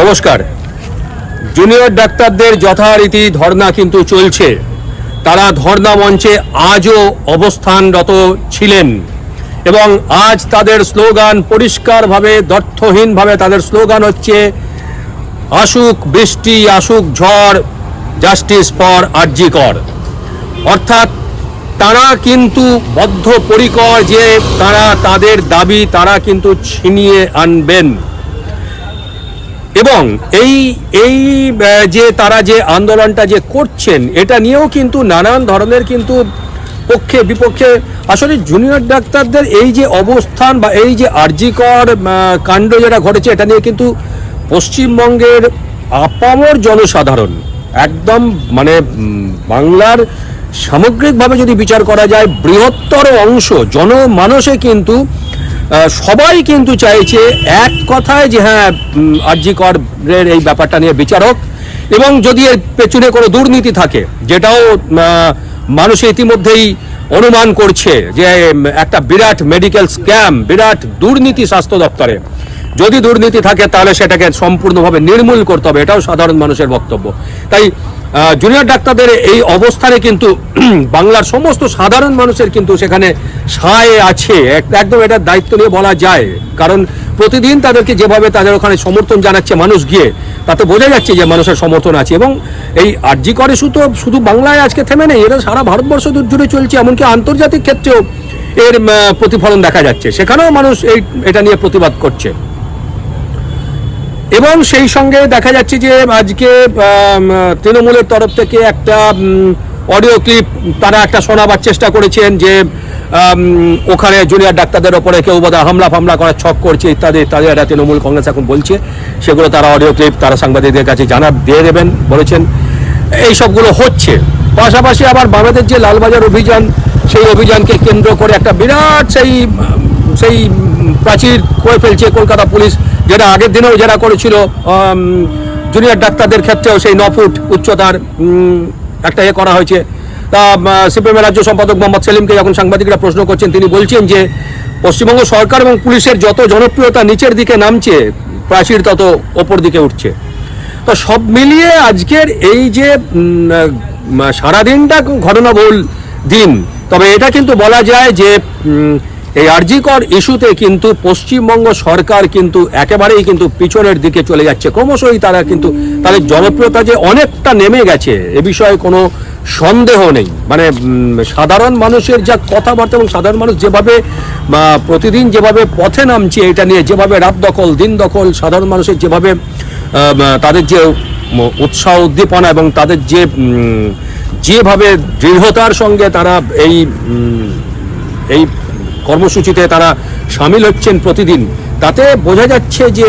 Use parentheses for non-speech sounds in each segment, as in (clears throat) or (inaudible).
নমস্কার। জুনিয়র ডাক্তারদের যথারীতি ধর্না কিন্তু চলছে। তারা ধর্না মঞ্চে আজও অবস্থানরত ছিলেন এবং আজ তাদের স্লোগান পরিষ্কারভাবে, দর্থহীনভাবে তাদের স্লোগান হচ্ছে, আসুক বৃষ্টি, আসুক ঝড়, জাস্টিস ফর আরজিকর। অর্থাৎ তারা কিন্তু বদ্ধপরিকর যে তারা তাদের দাবি তারা কিন্তু ছিনিয়ে আনবেন। এবং এই এই যে তারা যে আন্দোলনটা যে করছেন, এটা নিয়েও কিন্তু নানান ধরনের কিন্তু পক্ষে, বিপক্ষে আসলে জুনিয়র ডাক্তারদের এই যে অবস্থান বা এই যে আর্জিকর কাণ্ড যেটা ঘটেছে, এটা নিয়ে কিন্তু পশ্চিমবঙ্গের আপামর জনসাধারণ একদম মানে বাংলার সামগ্রিকভাবে যদি বিচার করা যায়, বৃহত্তর অংশ জনমানসে কিন্তু সবাই কিন্তু চাইছে এক কথায় যে হ্যাঁ আরজি করের এই ব্যাপারটা নিয়ে বিচারক। এবং যদি এর পেছনে কোনো দুর্নীতি থাকে, যেটাও মানুষ ইতিমধ্যেই অনুমান করছে যে একটা বিরাট মেডিকেল স্ক্যাম বিরাট দুর্নীতি স্বাস্থ্য দপ্তরে। যদি দুর্নীতি থাকে, তাহলে সেটাকে সম্পূর্ণভাবে নির্মূল করতে হবে। এটাও সাধারণ মানুষের বক্তব্য। তাই জুনিয়র ডাক্তারদের এই অবস্থানে কিন্তু (clears throat) বাংলার সমস্ত সাধারণ মানুষের কিন্তু সেখানে সায় আছে। এক- একদম এটার দায়িত্ব নিয়ে বলা যায়। কারণ প্রতিদিন তাদেরকে যেভাবে তাদের ওখানে সমর্থন জানাচ্ছে মানুষ গিয়ে তাতে বোঝা যাচ্ছে যে মানুষের সমর্থন আছে। এবং এই আরজি করে শুধু শুধু বাংলায় আজকে থেমে নেই এটা সারা ভারতবর্ষ জুড়ে চলছে, এমনকি আন্তর্জাতিক ক্ষেত্রেও এর প্রতিফলন দেখা যাচ্ছে। সেখানেও মানুষ এই, এটা নিয়ে প্রতিবাদ করছে। এবং সেই সঙ্গে দেখা যাচ্ছে যে আজকে তৃণমূলের তরফ থেকে একটা অডিও ক্লিপ তারা একটা শোনাবার চেষ্টা করেছেন যে ওখানে জুনিয়র ডাক্তারদের ওপরে কেউ বোধহয় হামলা ফামলা করার ছক করছে ইত্যাদি ইত্যাদি, এটা তৃণমূল কংগ্রেস এখন বলছে। সেগুলো তারা অডিও ক্লিপ তারা সাংবাদিকদের কাছে জানা, দিয়ে দেবেন, বলেছেন। এই সবগুলো হচ্ছে। পাশাপাশি আবার বাংলাদেশ যে লালবাজার অভিযান, সেই অভিযানকে কেন্দ্র করে একটা বিরাট সেই সেই প্রাচীর করে ফেলছে কলকাতা পুলিশ, যেটা আগের দিনেও যারা করেছিল জুনিয়র ডাক্তারদের ক্ষেত্রেও সেই ন ফুট উচ্চতার একটা ইয়ে করা হয়েছে। তা সিপিএমের রাজ্য সম্পাদক মোহাম্মদ সেলিমকে যখন সাংবাদিকরা প্রশ্ন করছেন, তিনি বলছেন যে, পশ্চিমবঙ্গ সরকার এবং পুলিশের যত জনপ্রিয়তা নিচের দিকে নামছে, প্রাচীর তত ওপর দিকে উঠছে। তো সব মিলিয়ে আজকের এই যে সারাদিনটা ঘটনাবহুল দিন, তবে এটা কিন্তু বলা যায় যে এই আরজিকর ইস্যুতে কিন্তু পশ্চিমবঙ্গ সরকার কিন্তু একেবারেই কিন্তু পিছনের দিকে চলে যাচ্ছে। ক্রমশই তারা কিন্তু তাদের জনপ্রিয়তা যে অনেকটা নেমে গেছে, এ বিষয়ে কোনো সন্দেহ নেই। মানে সাধারণ মানুষের যা কথাবার্তা এবং সাধারণ মানুষ যেভাবে প্রতিদিন যেভাবে পথে নামছে, এটা নিয়ে যেভাবে রাত দখল, দিন দখল, সাধারণ মানুষের যেভাবে তাদের যে উৎসাহ উদ্দীপনা এবং তাদের যে যেভাবে দৃঢ়তার সঙ্গে তারা এই এই কর্মসূচিতে তারা সামিল হচ্ছেন প্রতিদিন। তাতে বোঝা যাচ্ছে যে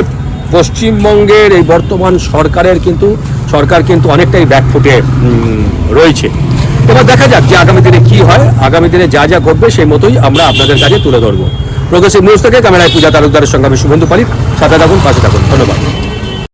পশ্চিমবঙ্গের এই বর্তমান সরকারের কিন্তু, সরকার কিন্তু অনেকটাই ব্যাকফুটে রয়েছে। এবার দেখা যাক যে আগামী দিনে কি হয়। আগামী দিনে যা যা ঘটবে সেই মতোই আমরা আপনাদের কাছে তুলে ধরবো। প্রগ্রেসিভ নিউজ থেকে ক্যামেরায় পূজা তালুকদারের সঙ্গে আমি শুভেন্দু পালিত সাথে থাকুন, পাশে থাকুন। ধন্যবাদ।